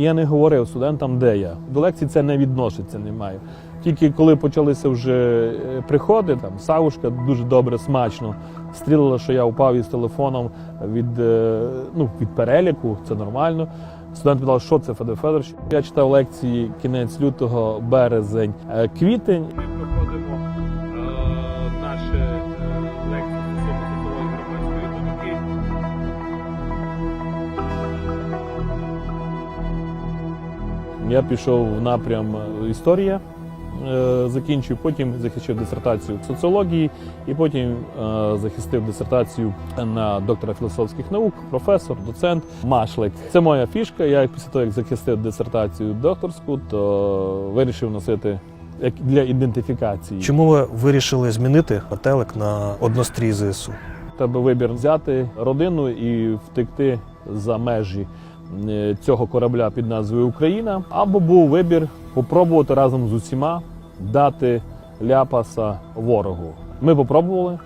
Я не говорив студентам, де я. До лекцій це не відноситься, немає. Тільки коли почалися вже е, приходи, там Савушка дуже добре, смачно стрілила, що я впав із телефоном від, е, ну, від переліку, це нормально. Студент питав, що це Федор Федорович. Я читав лекції кінець лютого, березень, е, квітень. Я пішов в напрям е, історія, е, закінчив, потім захищав дисертацію в соціології, і потім е, захистив дисертацію на доктора філософських наук, професор, доцент, машлик. Це моя фішка. Я після того, як захистив дисертацію докторську, то вирішив носити як для ідентифікації. Чому ви вирішили змінити метелик на однострій ЗСУ? тебе вибір взяти родину і втекти за межі цього корабля під назвою Україна, або був вибір попробувати разом з усіма дати ляпаса ворогу. Ми попробували,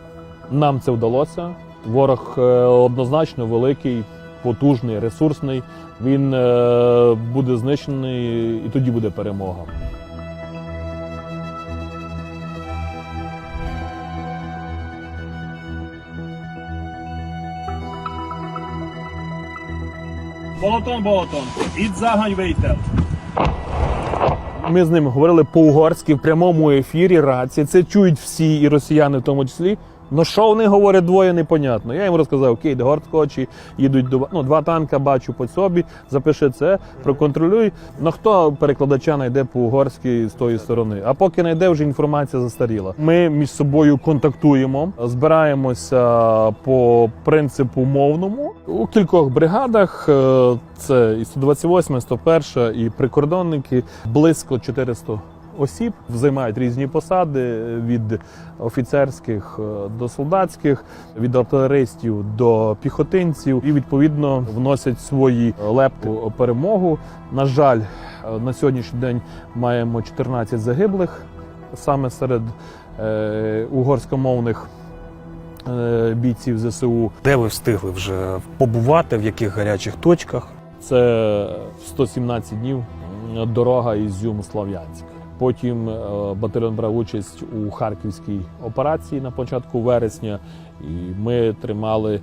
нам це вдалося. Ворог е, однозначно великий, потужний, ресурсний. Він е, буде знищений, і тоді буде перемога. Болотон, болотон. Ід загань вейтел. Ми з ним говорили по-угорськи в прямому ефірі. рації. Це чують всі, і росіяни в тому числі. Ну що вони говорять двоє, непонятно. Я їм розказав, окей, до Горткочі їдуть до ну, два танка, бачу по собі, запиши це, проконтролюй. Ну хто перекладача знайде по-угорськи з тої сторони? А поки знайде, вже інформація застаріла. Ми між собою контактуємо, збираємося по принципу мовному у кількох бригадах. е, Це і 128, 101, і прикордонники близько 400 осіб займають різні посади від офіцерських е, до солдатських, від артилеристів до піхотинців, і відповідно вносять свої лепти перемогу. На жаль, е, на сьогоднішній день маємо 14 загиблих саме серед е, угорськомовних е, бійців ЗСУ. Де ви встигли вже побувати, в яких гарячих точках? Це 117 днів дорога Ізюм-Слав'янськ. Потім е, батальйон брав участь у харківській операції на початку вересня, і ми тримали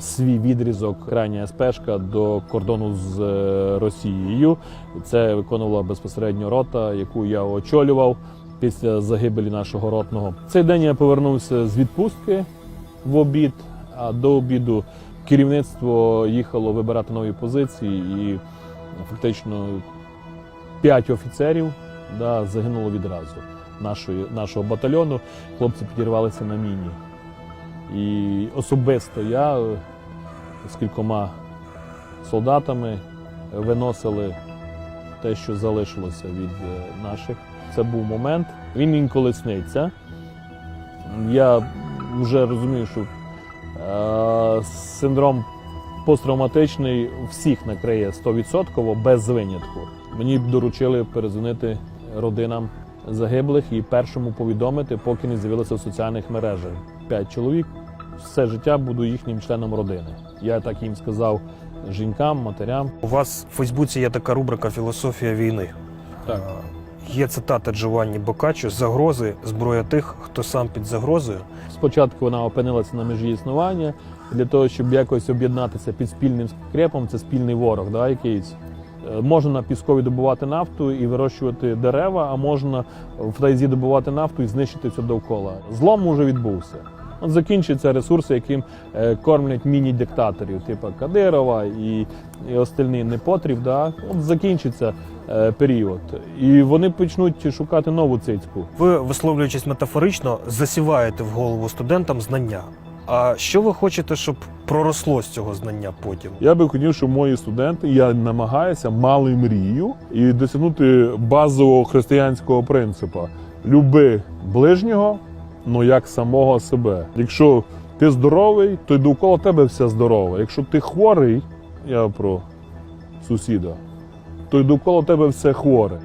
свій відрізок крайня СПшка до кордону з е, Росією. Це виконувала безпосередньо рота, яку я очолював після загибелі нашого ротного. Цей день я повернувся з відпустки в обід, а до обіду керівництво їхало вибирати нові позиції, і фактично п'ять офіцерів да, загинуло відразу нашої, нашого батальйону. Хлопці підірвалися на міні. І особисто я е, з кількома солдатами виносили те, що залишилося від е, наших. Це був момент. Він інколи сниться. Я вже розумію, що е, синдром посттравматичний всіх накриє 100% без винятку. Мені доручили перезвонити родинам загиблих і першому повідомити, поки не з'явилося в соціальних мережах. П'ять чоловік. Все життя буду їхнім членом родини. Я так їм сказав жінкам, матерям. У вас в Фейсбуці є така рубрика Філософія війни. Так. Є цитата Джованні Бокаччо «Загрози – зброя тих, хто сам під загрозою. Спочатку вона опинилася на межі існування. Для того, щоб якось об'єднатися під спільним скрепом, це спільний ворог, да, якийсь. Е, Можна на піскові добувати нафту і вирощувати дерева, а можна в тайзі добувати нафту і знищити все довкола. Злом уже відбувся. От закінчаться ресурси, яким е, кормлять міні-диктаторів, типу Кадирова і, і остальний непотріб. Да? От закінчиться е, період. І вони почнуть шукати нову цицьку. Ви, висловлюючись метафорично, засіваєте в голову студентам знання. А що ви хочете, щоб проросло з цього знання потім? Я би хотів, щоб мої студенти, я намагаюся, мали мрію і досягнути базового християнського принципу: люби ближнього, ну як самого себе. Якщо ти здоровий, то й довкола тебе все здорове. Якщо ти хворий, я про сусіда, то й довкола тебе все хворе.